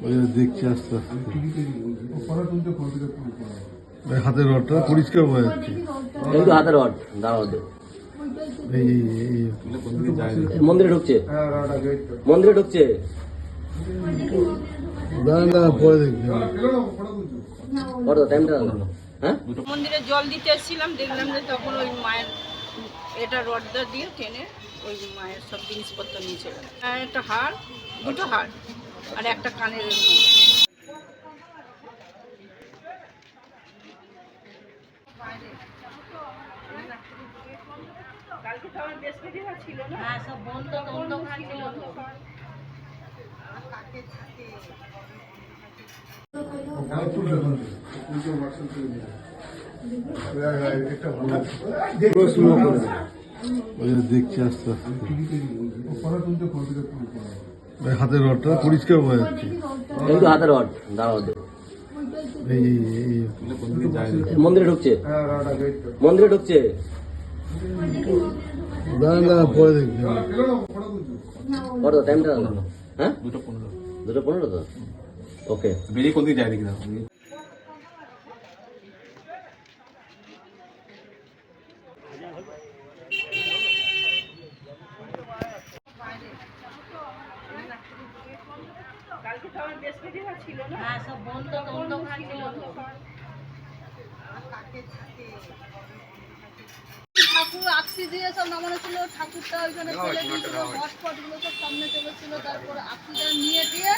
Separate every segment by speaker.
Speaker 1: করে দেখছি আস্তে আস্তে হাতের রডটা পরিষ্কার বোঝা যাচ্ছে।
Speaker 2: কিন্তু হাতের রড দাঁড়াও মন্দিরে ঢুকছে? মন্দিরে ঢুকছে?
Speaker 1: পরে
Speaker 2: টাইমটা হ্যাঁ?
Speaker 3: মন্দিরে জল দিতে এসেছিলাম দেখলাম যে তখন ওই মায়ের এটা রডটা দিয়ে টেনে ওই মায়ের সব জিনিসপত্র নিয়ে চলে একটা হার দুটো হার আর একটা কানের কালকে তো আমার বৃহস্পতিবার ছিল না। হ্যাঁ সব বন্ধ বন্ধ ছিল তো।
Speaker 1: পুরো দেখছি আস্তে। আস্তে হাতের রডটা পরিষ্কার বোঝা যাচ্ছে
Speaker 2: হাতের রড দাঁড়াও মন্দিরে ঢুকছে মন্দিরে ঢুকছে
Speaker 1: পরে
Speaker 2: কত টাইমটা হ্যাঁ?
Speaker 4: দুটো পনেরো
Speaker 2: দুটো পনেরো তো ওকে
Speaker 4: বেরিয়ে কোন? দিকে যায় দেখি
Speaker 3: বৃহস্পতিবার ছিল না? হ্যাঁ সব বন্ধ বন্ধ ছিল
Speaker 5: ঠাকুর আকসি দিয়ে সব নামানো ছিল ঠাকুরটা ওইখানে ফেলে দিয়েছিল ঘটগুলো সব সামনে চলেছিল তারপর আকসিটা নিয়ে দিয়ে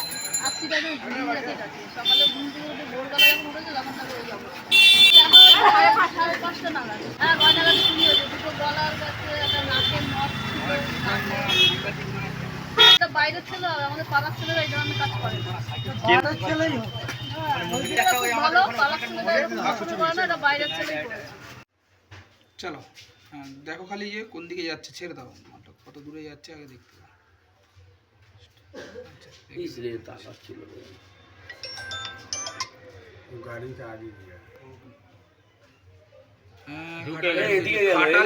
Speaker 5: আকসিটাকে ঘুরিয়ে রেখে গেছে সকালে ঘুম থেকে উঠে ভোরবেলা যখন উঠেছে তখন তাকে ওই অবস্থা সাড়ে পাঁচটা নাগাদ। হ্যাঁ হয়েছে দুটো গলার কাছে একটা নাকের নথ ছিল একটা বাইরের ছেলে আর আমাদের পাড়ার ছেলেরা এই ধরনের কাজ করে।
Speaker 6: চলো হ্যাঁ দেখো খালি যে কোন দিকে যাচ্ছে ছেড়ে দাও কত দূরে যাচ্ছে আগে দেখতে আচ্ছা,